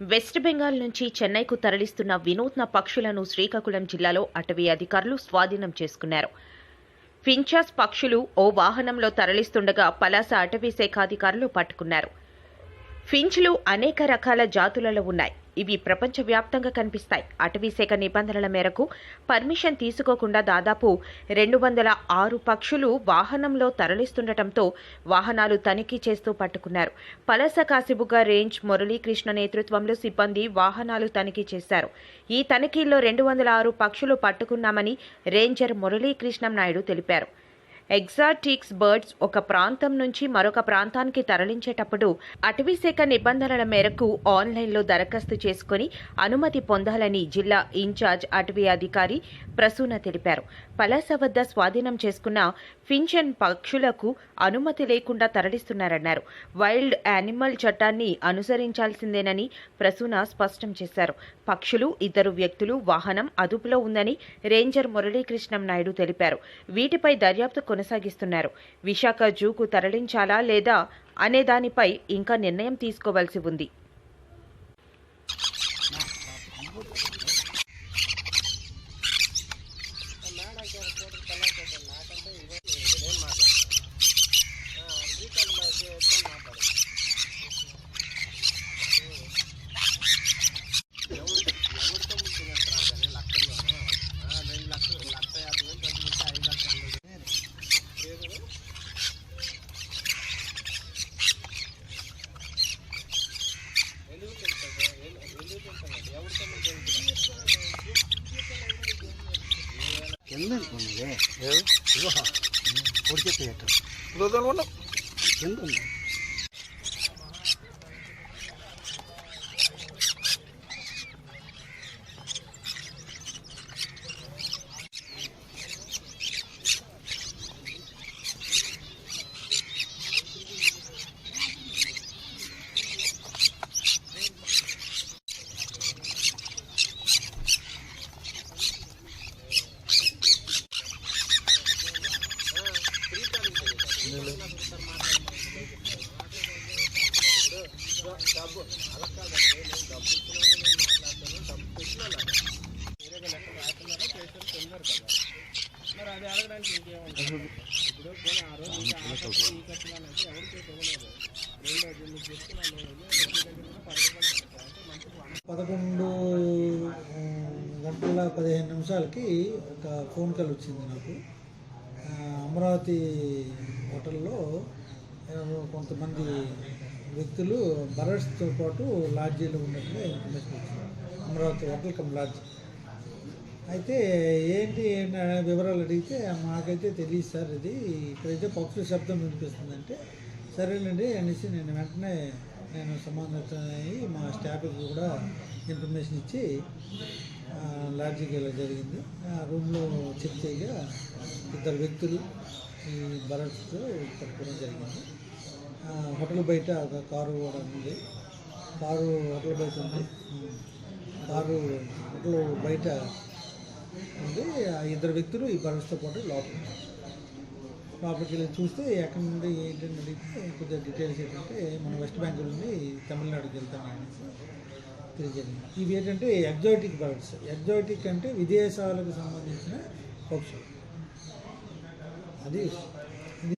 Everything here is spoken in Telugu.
వెస్ట్ బెంగాల్ నుంచి చెన్నైకు తరలిస్తున్న వినూత్న పక్షులను శ్రీకాకుళం జిల్లాలో అటవీ అధికారులు స్వాధీనం చేసుకున్నారు. ఫించాస్ పక్షులు ఓ వాహనంలో తరలిస్తుండగా పలాస అటవీ శాఖ అధికారులు పట్టుకున్నారు. ఫించ్లు అనేక రకాల జాతులలో ఉన్నాయి. ఇవి ప్రపంచవ్యాప్తంగా కనిపిస్తాయి. అటవీశాఖ నిబంధనల మేరకు పర్మిషన్ తీసుకోకుండా దాదాపు రెండు వందల ఆరు పక్షులు వాహనంలో తరలిస్తుండటంతో వాహనాలు తనిఖీ చేస్తూ పట్టుకున్నారు. పలస కాసిబుగ రేంజ్ మురళీకృష్ణ నేతృత్వంలో సిబ్బంది వాహనాలు తనిఖీ చేశారు. ఈ తనిఖీల్లో రెండు వందల ఆరు పక్షులు పట్టుకున్నామని రేంజర్ మురళీకృష్ణం నాయుడు తెలిపారు. ఎగ్జాటిక్స్ బర్డ్స్ ఒక ప్రాంతం నుంచి మరొక ప్రాంతానికి తరలించేటప్పుడు అటవీశాఖ నిబంధనల మేరకు ఆన్లైన్లో దరఖాస్తు చేసుకుని అనుమతి పొందాలని జిల్లా ఇన్ఛార్జ్ అటవీ అధికారి ప్రసూన తెలిపారు. పలాస వద్ద స్వాధీనం చేసుకున్న ఫిన్షన్ పక్షులకు అనుమతి లేకుండా తరలిస్తున్నారన్నారు. వైల్డ్ యానిమల్ చట్టాన్ని అనుసరించాల్సిందేనని ప్రసూన స్పష్టం చేశారు. పక్షులు ఇద్దరు వ్యక్తులు వాహనం అదుపులో ఉందని రేంజర్ మురళీకృష్ణం నాయుడు తెలిపారు. వీటిపై దర్యాప్తు కొనసాగిస్తున్నారు. విశాఖ జూకు తరలించాలా లేదా అనే దానిపై ఇంకా నిర్ణయం తీసుకోవాల్సి ఉంది. ఎంత ఉంది పొడిచేట ఎంత ఉంది కింద అనుకున్నదే పొడిచెత్తేట రోజులు పదకొండు గంటల పదిహేను నిమిషాలకి ఒక ఫోన్ కాల్ వచ్చింది నాకు. అమరావతి హోటల్లో కొంతమంది వ్యక్తులు బరస్తో పాటు లాడ్జీలు ఉన్నట్టుగా ఇన్ఫర్మేషన్ వచ్చింది. Amaravati hotel cum lodge. అయితే ఏంటి ఏంటి వివరాలు అడిగితే మాకైతే తెలియదు సార్ ఇది. ఇక్కడైతే పక్షుల శబ్దం వినిపిస్తుందంటే సరేనండి అనేసి నేను వెంటనే నేను సమాధానం మా స్టాఫ్కి కూడా ఇన్ఫర్మేషన్ ఇచ్చి లాడ్జికి వెళ్ళడం జరిగింది. ఆ రూమ్లో చెక్ చేయగా ఇద్దరు వ్యక్తులు ఈ బరట్స్తో పట్టుకోవడం జరిగింది. హోటల్ బయట ఒక కారు కూడా ఉంది. కారు హోటల్ బయట ఉంది. కారు హోటల్ బయట ఉంది. ఇద్దరు వ్యక్తులు ఈ బరస్తో పాటు లోపల లోపలికి వెళ్ళి చూస్తే ఎక్కడి నుండి ఏంటని అడిగితే కొద్దిగా డీటెయిల్స్ ఏంటంటే మనం వెస్ట్ బెంగాల్ నుండి తమిళనాడుకి వెళ్తామని తెలియజేయండి ఇవి ఏంటంటే ఎగ్జాటిక్ బర్డ్స్ ఎగ్జాటిక్ అంటే విదేశాలకు సంబంధించిన పక్షులు. అది